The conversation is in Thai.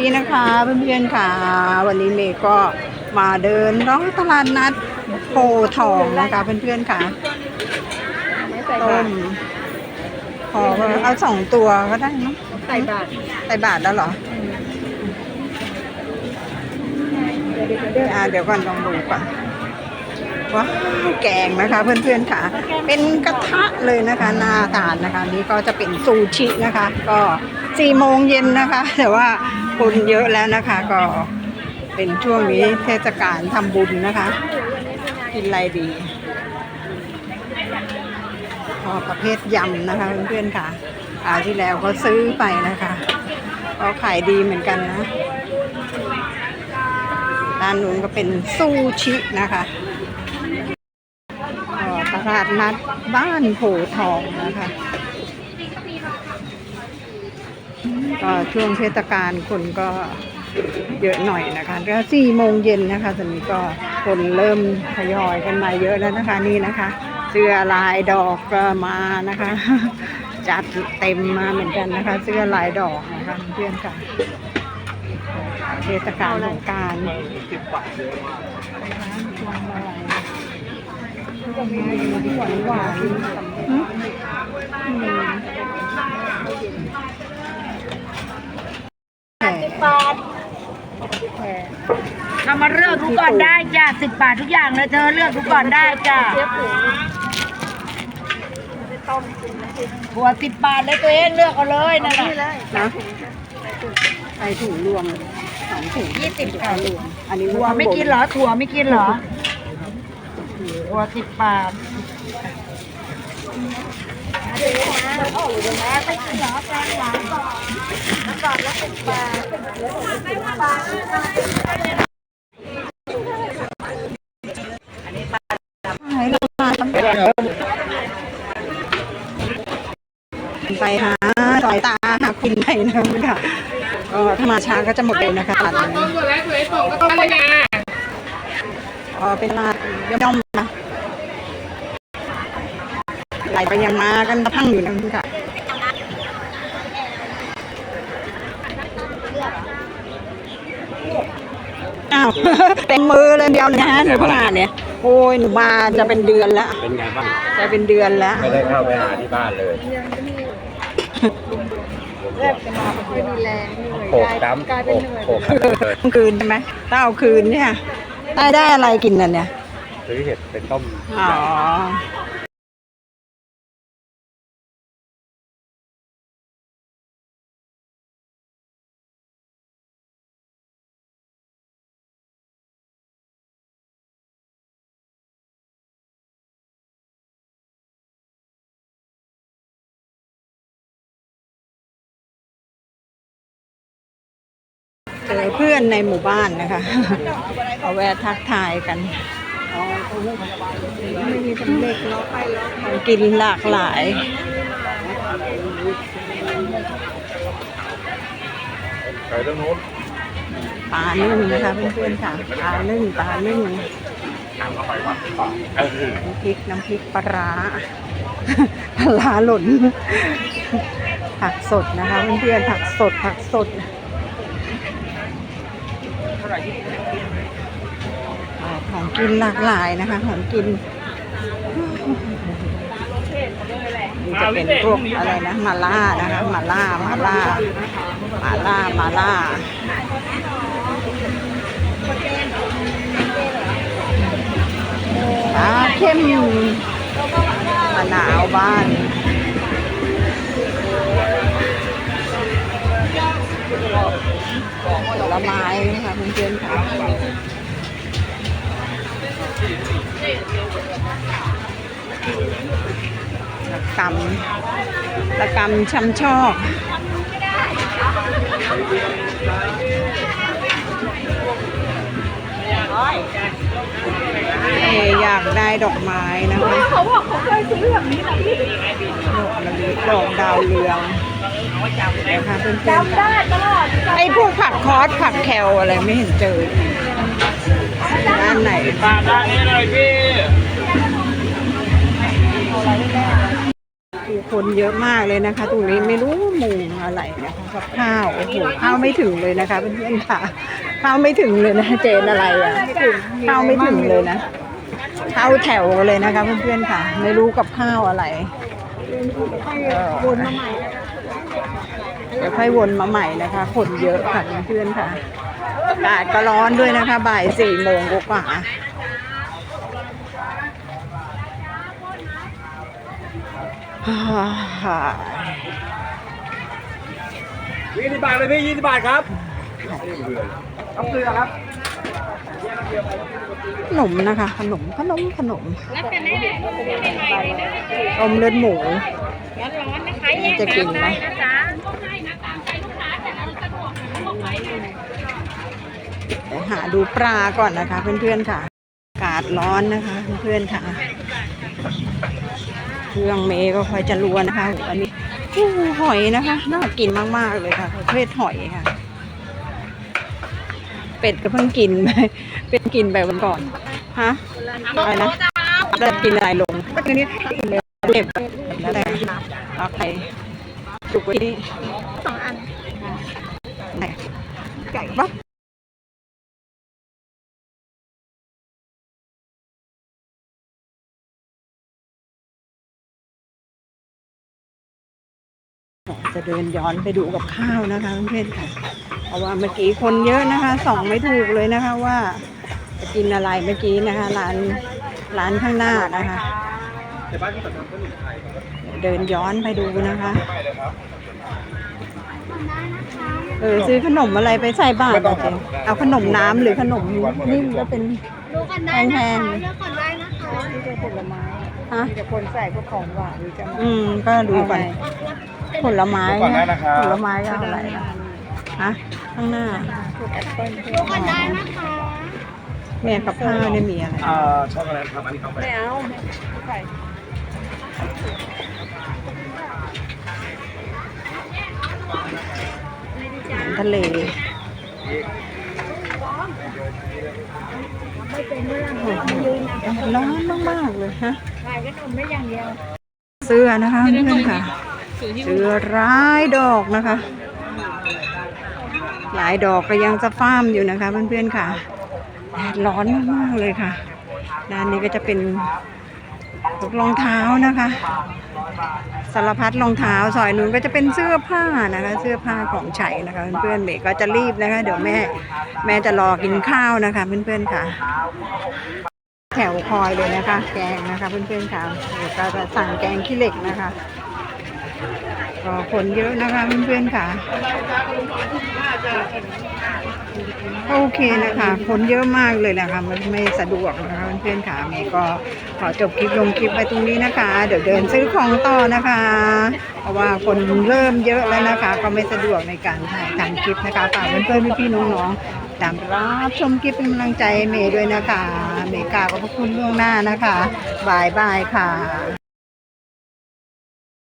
นี่นะคะเพื่อนๆค่ะ วันนี้เมย์ก็มาเดินร้องตลาดนัดโพธิ์ทองนะคะเพื่อนๆค่ะต้มขอเอาสองตัวก็ได้เนอะใส่บาทใส่บาทแล้วเหรออ่าเดี๋ยวก่อนลองดูก่อนว้าวแกงนะคะเพื่อนๆค่ะ เป็นกระทะเลยนะคะน่าทานนะคะ นี่ก็จะเป็นซูชินะคะ ก็สี่โมงเย็นนะคะ แต่ว่า คนเยอะแล้วนะคะ ก็เป็นช่วงนี้เทศกาลทำบุญนะคะ กินอะไรดีพอประเภทยำนะคะเพื่อนๆค่ะอาที่แล้วก็ซื้อไปนะคะก็ขายดีเหมือนกันนะด้านนู้นก็เป็นซูชินะคะตลาดนัดบ้านโพทองนะคะ ก็ช่วงเทศกาลคนก็เยอะหน่อยนะคะก็สี่โมงเย็นนะคะตอนนี้ก็คนเริ่มทยอยกันมาเยอะแล้วนะคะนี่นะคะ เสื้อลายดอกก็มานะคะ จัดเต็มมาเหมือนกันนะคะ เสื้อลายดอกนะคะเพื่อนๆค่ะเทศกาลสงกรารหวานหวานแหสิ บมบาทเรามาเลือกดูก่อนได้จ้ะสิบบาททุกอย่างเลยเธอเลือกดูก่อนได้จ้ะถั่วสิบบาทเลยตัวเองเลือกเอาเลยนั่นแหละนะใส่ถุงรวมสองถุงยี่สิบค่ะรวมอันนี้ถั่วไม่กินเหรอถั่วไม่กินเหรอถั่วสิบบาท ไปหาสายตาหาคุณไปนะคะก็ถ้ามาช้าก็จะหมดเลยนะคะตลาดนี้อ๋อเป็นลาดย่อมๆนะ ไหลไปยังมากันตะพังอยู่นะคุณค่ะอ้าวเต็มมือเลยเดียวเลยนะหนูเพิ่งอ่านเนี่ย โอ้ยหนูมาจะเป็นเดือนแล้วเป็นไงบ้างจะเป็นเดือนแล้วไม่ได้เข้าไปหาที่บ้านเลยโขกดำโขกโขกเลยต้องคืนใช่ไหมต้องเอาคืนเนี่ยได้ได้อะไรกินน่ะเนี่ยซื้อเห็ดเป็นต้มอ๋อ เจอเพื่อนในหมู่บ้านนะคะเอาแวะทักทายกันไม่มีสำเร็จเนาะของกินหลากหลายไปตรงนู้นปลานึ่งนะคะเพื่อนๆค่ะปลานึ่งปลานึ่งทางเข้าไปวัดเออน้ำพริกน้ำพริกปลาร้าปลาร้าหล่นผักสดนะคะเพื่อนๆผักสดผักสดอ่าของ กินหลากหลายนะคะ ของกินนี่จะเป็นพวกอะไรนะมาล่านะคะมาล่ามาล่ามาล่ามาล่าปลาเข้มมะนาวบ้าน ตะกำตะกำช้ำชอกเออยากได้ดอกไม้นะคะเขาบอกเขาเคยซื้อแบบนี้นะพี่ดอกมะลิดอกดาวเรืองนะคะเพื่อนๆจำได้ตลอดไอ้พวกผักคอสผักแคลอะไรไม่เห็นเจอด้านไหนด้านนี้เลยพี่ คนเยอะมากเลยนะคะ ตรงนี้ไม่รู้มุงอะไรนะคะกับข้าวโอ้โหข้าวไม่ถึงเลยนะคะเพื่อนๆค่ะข้าวไม่ถึงเลยนะเจนอะไรอะข้าวไม่ถึงเลยนะเข้าแถวเลยนะคะเพื่อนๆค่ะ ไม่รู้กับข้าวอะไรเออเดี๋ยวค่อยวนมาใหม่นะคะ คนเยอะค่ะเพื่อนๆค่ะอากาศก็ร้อนด้วยนะคะ บ่ายสี่โมงกว่าๆ ฮ่า ยี่สิบบาทเลยพี่ยี่สิบบาทครับต้องเกลือครับขนมนะคะ ขนมขนมขนมอมเลือดหมูจะกินไหมเดี๋ยวหาดูปลาก่อนนะคะ เพื่อนๆค่ะ อากาศร้อนนะคะ เพื่อนๆค่ะ เครื่องเมย์ก็คอยจะรัวนะคะอันนี้อู้หอยนะคะน่ากินมากๆเลยค่ะประเภทหอยค่ะ เป็ดก็เพิ่งกินไปเป็นกินไปวันก่อนฮะอะไรนะจะกินอะไรลงก็ทีนี้กินเลยเก็บแล้วแต่เอาไข่จุกไว้ที่สองอันไหนไก่ปะ จะเดินย้อนไปดูกับข้าวนะคะเพื่อนๆค่ะ เพราะว่าเมื่อกี้คนเยอะนะคะส่องไม่ถูกเลยนะคะว่าจะกินอะไรเมื่อกี้นะคะร้านร้านข้างหน้านะคะในบ้านที่ตัดทำขนมไทยเดินย้อนไปดูนะคะ เออซื้อขนมอะไรไปใส่บาตรอะเจ๊เอาขนมน้ำหรือขนมนิ่มก็เป็นดูกันได้นะคะเลือกก่อนได้นะคะมีแต่ผลไม้ฮะมีแต่คนใส่พวกของหวานหรือจะอืมก็ดูก่อน ผลไม้ก่อนได้นะครับผลไม้ก็เอาอะไรนะฮะข้างหน้าดูกันได้นะคะเนี่ยกับข้าวเนี่ยมีอะไรอ่าช็อกโกแลตครับอันนี้เอาไปไม่เอาไข่อาหารทะเลร้อนมากๆเลยฮะขายขนมไม่อย่างเดียวเสื้อนะคะเพื่อนๆค่ะ เสื้อร้ายดอกนะคะ หลายดอกก็ยังจะฟ้ามอยู่นะคะ เพื่อนๆค่ะแดดร้อนมากเลยค่ะด้านนี้ก็จะเป็นรองเท้านะคะสารพัดรองเท้าซอยนู้นก็จะเป็นเสื้อผ้านะคะ เสื้อผ้าของใช้นะคะเพื่อนๆเมย์ก็จะรีบนะคะ เดี๋ยวแม่ แม่จะรอกินข้าวนะคะ เพื่อนๆค่ะ แถวคอยเลยนะคะ แกงนะคะ เพื่อนๆค่ะเดี๋ยวก็จะสั่งแกงขี้เหล็กนะคะ ก็คนเยอะนะคะเพื่อนๆค่ะ โอเคนะคะคนเยอะมากเลยนะคะ มันไม่สะดวกนะคะเพื่อนๆค่ะเมย์ก็ขอจบคลิปลงคลิปไปตรงนี้นะคะ เดี๋ยวเดินซื้อของต่อนะคะ เพราะว่าคนเริ่มเยอะแล้วนะคะ ก็ไม่สะดวกในการถ่ายทำคลิปนะคะฝากเพื่อนๆพี่ๆน้องๆตามรับชมคลิปเป็นกำลังใจเมย์ด้วยนะคะเมย์กราบขอบพระคุณล่วงหน้านะคะบายบายค่ะ